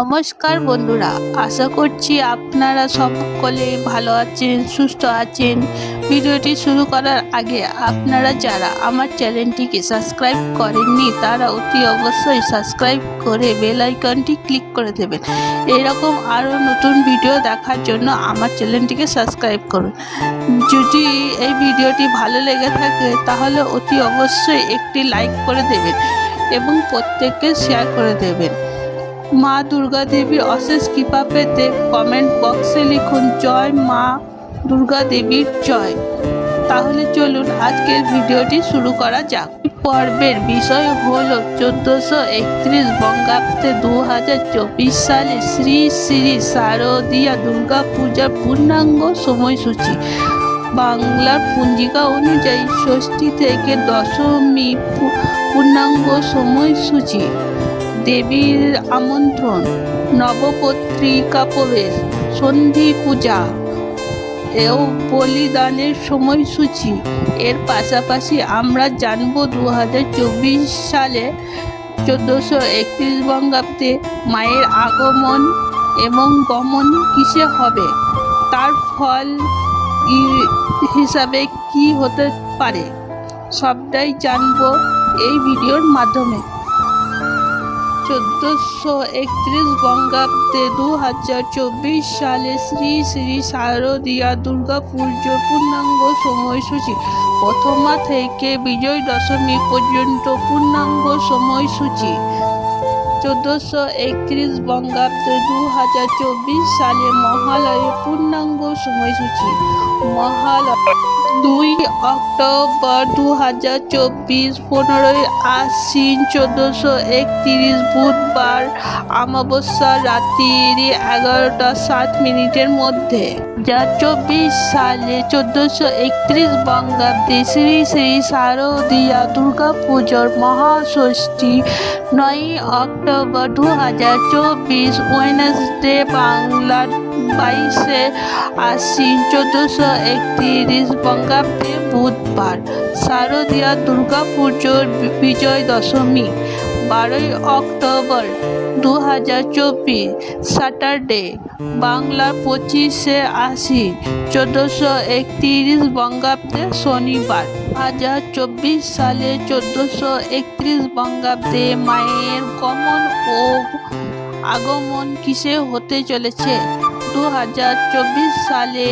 নমস্কার বন্ধুরা, আশা করছি আপনারা সকলে ভালো আছেন, সুস্থ আছেন। ভিডিওটি শুরু করার আগে আপনারা যারা আমার চ্যানেলটিকে সাবস্ক্রাইব করেননি, তারা অতি অবশ্যই সাবস্ক্রাইব করে বেল আইকনটি ক্লিক করে দেবেন। এরকম আরও নতুন ভিডিও দেখার জন্য আমার চ্যানেলটিকে সাবস্ক্রাইব করুন। যদি এই ভিডিওটি ভালো লেগে থাকে, তাহলে অতি অবশ্যই একটি লাইক করে দেবেন এবং প্রত্যেককে শেয়ার করে দেবেন। মা দুর্গা দেবীর অশেষ কৃপা পেতে কমেন্ট বক্সে লিখুন, জয় মা দুর্গা দেবীর জয়। তাহলে চলুন আজকের ভিডিওটি শুরু করা যাক। পর্বের বিষয় হল চোদ্দোশো একত্রিশ বঙ্গাব্দে দু হাজার চব্বিশ সালে শ্রী শ্রী শারদীয়া দুর্গা পূজার পূর্ণাঙ্গ সময়সূচি। বাংলার পঞ্জিকা অনুযায়ী ষষ্ঠী থেকে দশমী পূর্ণাঙ্গ সময়সূচি। দেবীর আমন্ত্রণ নবপত্রিকা প্রবেশ সন্ধি পূজা। এও বলিদানের সময়সূচি। এর পাশাপাশি আমরা জানব দু হাজার চব্বিশ সালে চোদ্দোশো একত্রিশ বঙ্গাব্দে মায়ের আগমন এবং গমন কিসে হবে? তার ফল হিসাবে কি হতে পারে? সবটাই জানব এই ভিডিওর মাধ্যমে। চোদ্দোশো একত্রিশ বঙ্গাব্দে দু হাজার চব্বিশ সালে শ্রী শ্রী শারদীয়া দুর্গা পুজোর পূর্ণাঙ্গ সময়সূচি। প্রথমা থেকে বিজয় দশমী পর্যন্ত পূর্ণাঙ্গ সময়সূচি। চোদ্দোশো একত্রিশ বঙ্গাব্দে দু হাজার চব্বিশ সালে মহালয়ে পূর্ণাঙ্গ সময়সূচি। মহালয় দুই অক্টোবর দু হাজার চব্বিশ, পনেরোই আশ্বিন, চোদ্দোশো একত্রিশ বুধবার আমাবস্যা রাত্রি এগারোটা সাত মিনিটের মধ্যে। যা চব্বিশ সালে চোদ্দোশো একত্রিশ বঙ্গাব্দে শ্রী শ্রী শারদীয়া দুর্গা পুজোর মহাষষ্ঠী নয় অক্টোবর দু হাজার চব্বিশ ওয়েনেসডে বাংলার বাইশে আশ্বিন চোদ্দোশো একত্রিশ বঙ্গাব্দে বুধবার শারদীয়া দুর্গা পুজোর বিজয় দশমী, বারোই অক্টোবর দু হাজার চব্বিশ স্যাটারডে বাংলার পঁচিশে আশি চোদ্দোশো একত্রিশ বঙ্গাব্দে শনিবার দু হাজার চব্বিশ সালে চোদ্দোশো একত্রিশ বঙ্গাব্দে মায়ের গমন ও আগমন কিসে হতে চলেছে? দু হাজার চব্বিশ সালে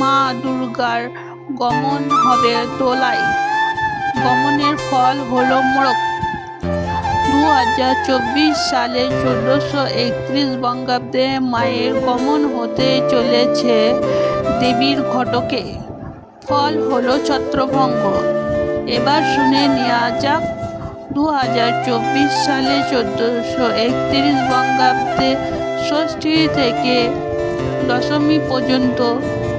মা দুর্গার গমন হবে দোলাই গমনের ফল হলো মোড়ক। দু হাজার চব্বিশ সালে চোদ্দোশো একত্রিশ বঙ্গাব্দে মায়ের গমন হতে চলেছে দেবীর ঘটকে। ফল হলো ছত্রভঙ্গ। এবার শুনে নেওয়া যাক। দু হাজার চব্বিশ সালে চোদ্দোশো একত্রিশ বঙ্গাব্দে ষষ্ঠী থেকে দশমী পর্যন্ত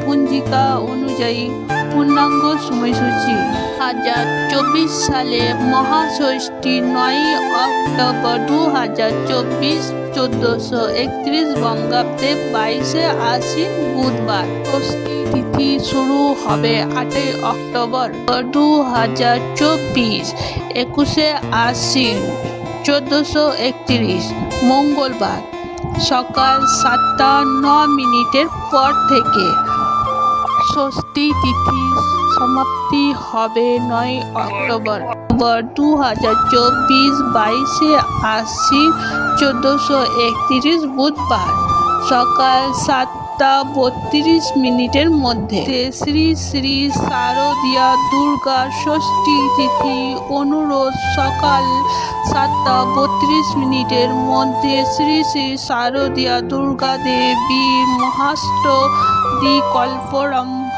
পঞ্জিকা অনুযায়ী পূর্ণাঙ্গ সময়সূচি। হাজার চব্বিশ সালে মহাষষ্ঠী নয় অক্টোবর দু হাজার চব্বিশ চোদ্দোশো একত্রিশ বঙ্গাব্দে বাইশে আশ্বিন বুধবার। তিথি শুরু হবে আটই অক্টোবর দু হাজার চব্বিশ একুশে আশ্বিন চোদ্দোশো একত্রিশ। মঙ্গলবার সকাল সাতটা ন মিনিটের পর থেকে। ষষ্ঠী তিথি সমাপ্তি হবে নয় অক্টোবর। দু হাজার চব্বিশ বাইশে আশি চোদ্দোশো একত্রিশ বুধবার। সকাল সাতটা বত্রিশ মিনিটের মধ্যে। শ্রী শ্রী শারদীয়া দুর্গা ষষ্ঠী তিথি অনুরোধ সকাল সাতটা বত্রিশ মিনিটের মধ্যে শ্রী শ্রী শারদীয়া দুর্গা দেবী মহাষ্ট দ্বিকল্পরম্ভ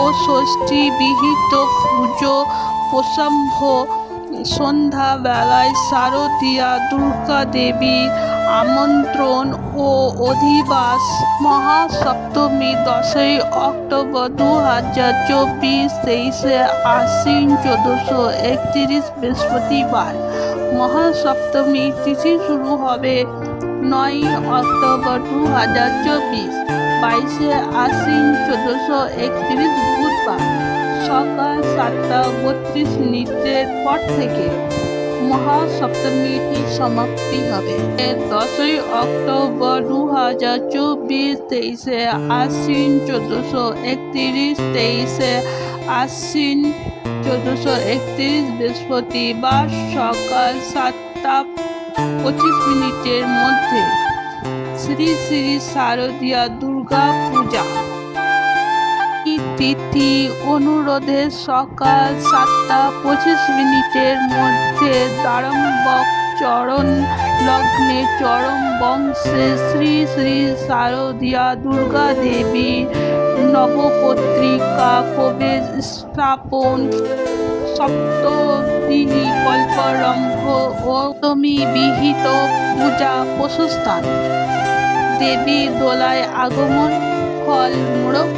ও ষষ্ঠী বিহিত পুজো প্রসম্ভ। সন্ধ্যাবেলায় শারদীয়া দুর্গা দেবীর আমন্ত্রণ ও অধিবাস মহাসপ্তমী দশই অক্টোবর দু হাজার চব্বিশ তেইশে আশ্বিন চোদ্দশো একত্রিশ বৃহস্পতিবার মহাসপ্তমী তিথি শুরু হবে নয় অক্টোবর দু হাজার চব্বিশ বাইশে আশ্বিন চোদ্দশো একত্রিশ বুধবার সকাল সাতটা বত্রিশ মিনিটের পর থেকে মহাসপ্তমীটি সমাপ্তি হবে? দশই অক্টোবর দু হাজার চব্বিশ তেইশে আশ্বিন চোদ্দোশো একত্রিশ, তেইশে আশ্বিন চোদ্দশো একত্রিশ বৃহস্পতিবার সকাল সাতটা পঁচিশ মিনিটের মধ্যে শ্রী শ্রী শারদীয়া দুর্গা পূজা। তিথি অনুরোধে সকাল সাতটা পঁচিশ মিনিটের মধ্যে দারম্বক চরণ লগ্নে চরম বংশে শ্রী শ্রী শারদীয়া দুর্গা দেবী নবপত্রিকা প্রবেশ স্থাপন। সপ্তদিনী কল্পরম্ভ ও তমি বিহিত পূজা প্রশস্থান। দেবী দোলায় আগমন, ফল মোড়ক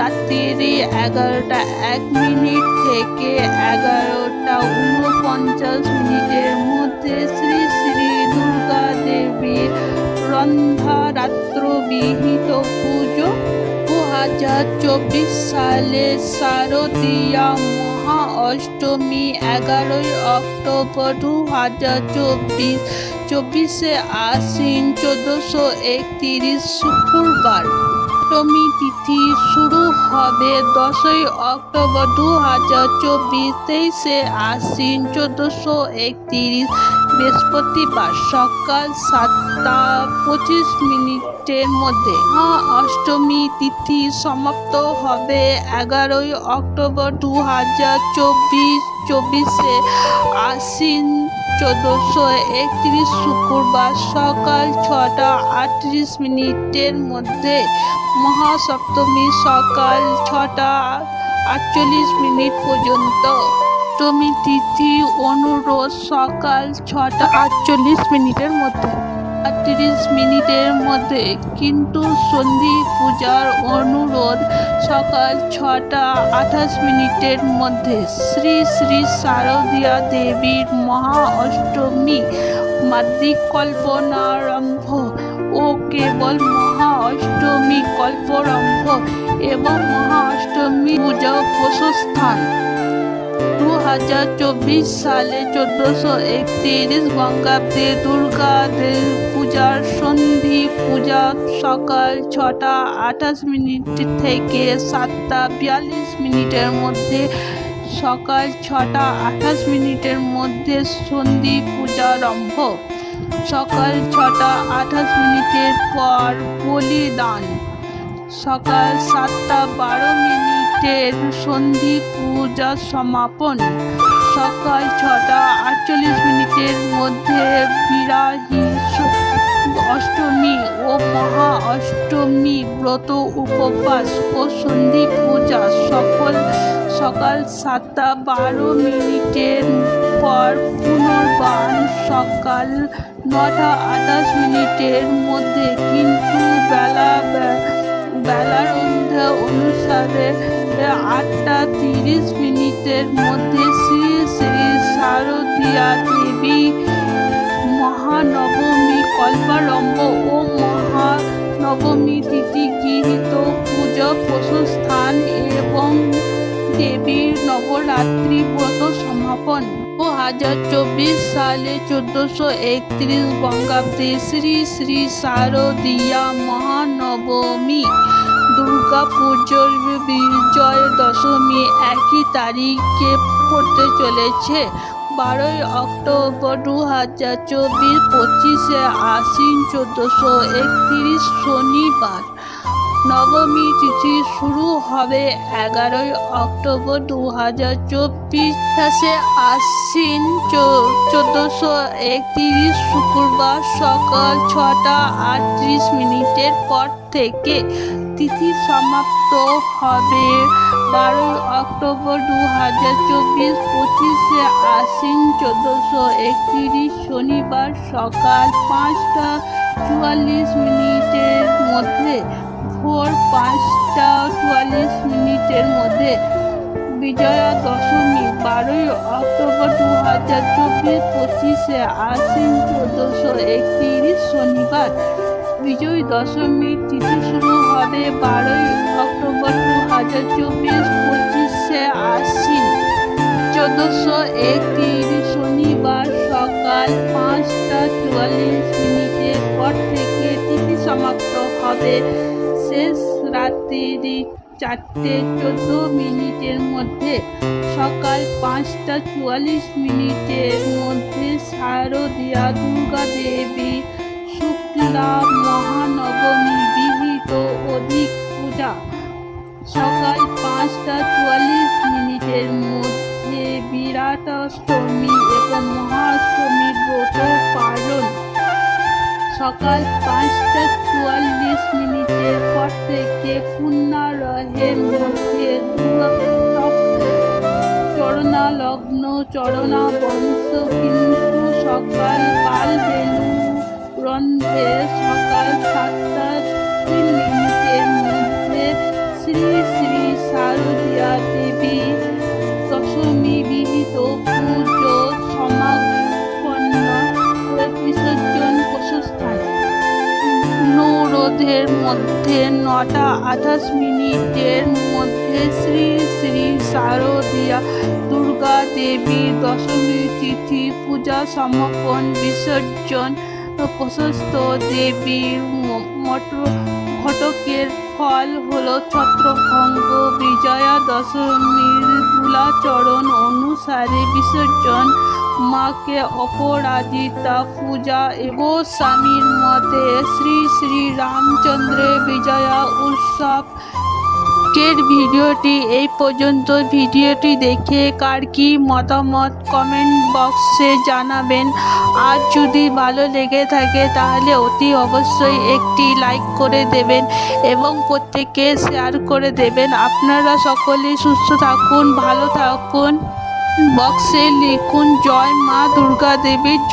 রাত্রি এগারোটা এক মিনিট থেকে এগারোটা উনপঞ্চাশ মিনিটের মধ্যে শ্রী শ্রী দুর্গা দেবীর রন্ধারাত্র বিহিত পুজো। দু হাজার চব্বিশ সালে শারদীয়া মহা অষ্টমী এগারোই অক্টোবর দু হাজার চব্বিশ, চব্বিশে আশ্বিন চোদ্দোশো একত্রিশ শুক্রবার। অষ্টমী তিথি শুরু হবে দশই অক্টোবর দু হাজার চব্বিশ তেইশে আশ্বিন চোদ্দোশো একত্রিশ, বৃহস্পতিবার সকাল সাতটা পঁচিশ মিনিটের মধ্যে। অষ্টমী তিথি সমাপ্ত হবে এগারোই অক্টোবর দু হাজার চব্বিশ চব্বিশে আশ্বিন চোদ্দোশো একত্রিশ শুক্রবার সকাল ছটা আটত্রিশ মিনিটের মধ্যে মহাসপ্তমী সকাল ছটা আটচল্লিশ মিনিট পর্যন্ত। অষ্টমী তিথি অনুরোধ সকাল ছটা আটচল্লিশ মিনিটের মধ্যে। আটত্রিশ মিনিটের মধ্যে। কিন্তু সন্ধি পূজার অনুরোধ সকাল ছটা আঠাশ মিনিটের মধ্যে। শ্রী শ্রী শারদীয়া দেবীর মহা অষ্টমী মাদ্রিক কল্পনারম্ভ ও কেবল মহা অষ্টমী কল্পরম্ভ এবং মহা অষ্টমী পূজা প্রশস্থান। হাজার চব্বিশ সালে চোদ্দোশো একত্রিশ বঙ্গাব্দে দুর্গা পূজার সন্ধি পূজা সকাল ছটা আঠাশ মিনিট থেকে সাতটা বিয়াল্লিশ মিনিটের মধ্যে সকাল ছটা আঠাশ মিনিটের মধ্যে সন্ধি পূজারম্ভ সকাল ছটা আঠাশ মিনিটের পর বলিদান। সকাল সাতটা বারো মিনিটের সন্ধি পূজা সমাপন। সকাল ছটা আটচল্লিশ মিনিটের মধ্যে অষ্টমী ও মহা অষ্টমী ব্রত উপবাস ও সন্ধি পূজা। সকল সকাল সাতটা বারো মিনিটের পর পুনর্বান সকাল নটা আঠাশ মিনিটের মধ্যে কিন্তু বেলা বেলার মধ্যে অনুসারে আটটা তিরিশ মিনিটের মধ্যে শ্রী শ্রী শারদীয়া দেবী মহানবমী কল্পারম্ভ ও মহানবমী তিথি গৃহীত পুজো প্রশস্থান দেবীর নবরাত্রি ব্রত সমাপন। দু হাজার চব্বিশ সালে চোদ্দোশো একত্রিশ বঙ্গাব্দে শ্রী শ্রী শারদীয়া মহানবমী দুর্গা পুজোর বিজয় দশমী একই তারিখে পড়তে চলেছে। বারোই অক্টোবর দু হাজার চব্বিশ পঁচিশে আশ্বিন চোদ্দোশো একত্রিশ শনিবার। নবমী তিথি শুরু হবে এগারোই অক্টোবর দু হাজার চব্বিশ। সাতাশে আশ্বিন চোদ্দোশো একত্রিশ শুক্রবার সকাল ছটা আটত্রিশ মিনিটের পর থেকে তিথি সমাপ্ত হবে। বারোই অক্টোবর দু হাজার চব্বিশ পঁচিশে আশ্বিন চোদ্দোশো একত্রিশ শনিবার সকাল পাঁচটা চুয়াল্লিশ মিনিটের মধ্যে ভোর পাঁচটা চুয়াল্লিশ মিনিটের মধ্যে বিজয়া দশমী, বারোই অক্টোবর দু হাজার চব্বিশ, পঁচিশে আশ্বিন চোদ্দোশো একত্রিশ শনিবার বিজয় দশমীর তিথি শুরু হবে বারোই অক্টোবর দু হাজার চব্বিশ, পঁচিশে আশ্বিন চোদ্দোশো একত্রিশ শনিবার সকাল পাঁচটা চুয়াল্লিশ মিনিটের পর থেকে তিথি সমাপ্ত হবে। শেষ রাত্রি চারটে চোদ্দ মিনিটের মধ্যে। সকাল পাঁচটা চুয়াল্লিশ মিনিটের মধ্যে শারদীয়া দুর্গা দেবী শুক্লা মহানবমী বিহিত অধিক পূজা। সকাল পাঁচটা চুয়াল্লিশ মিনিটের মধ্যে বিরাটাষ্টমী এবং মহাষ্টমী ব্রত সকাল পাঁচটা চুয়াল্লিশ মিনিটের পর থেকে পুণ্যারহের মধ্যে দুর্গা চরণা বংশ কিন্তু সকাল কাল বেনু রন্ধে সকাল সাতটা তিন মিনিটের মধ্যে শ্রী শ্রী শারদীয়া দেবী অনুরোধের মধ্যে নটা আঠাশ মিনিটের মধ্যে শ্রী শ্রী শারদীয়া দুর্গা দেবীর দশমী তিথি পূজা সমাপন বিসর্জন প্রশস্ত দেবীর ম- মঠ ঘটকের ফল হলো ছত্রভঙ্গ বিজয়া দশমীর তুলাচরণ অনুসারে বিসর্জন। মাকে অপরাজিতা পূজা এবং স্বামীর মতে শ্রী শ্রী রামচন্দ্রের বিজয়া উৎসব। আজকের ভিডিওটি এই পর্যন্ত। ভিডিওটি দেখে কার কি মতামত কমেন্ট বক্সে জানাবেন। আর যদি ভালো লেগে থাকে তাহলে অতি অবশ্যই একটি লাইক করে দেবেন এবং প্রত্যেককে শেয়ার করে দেবেন। আপনারা সকলেই সুস্থ থাকুন, ভালো থাকুন। বক্সে লিখুন, জয় মা দুর্গা দেবীর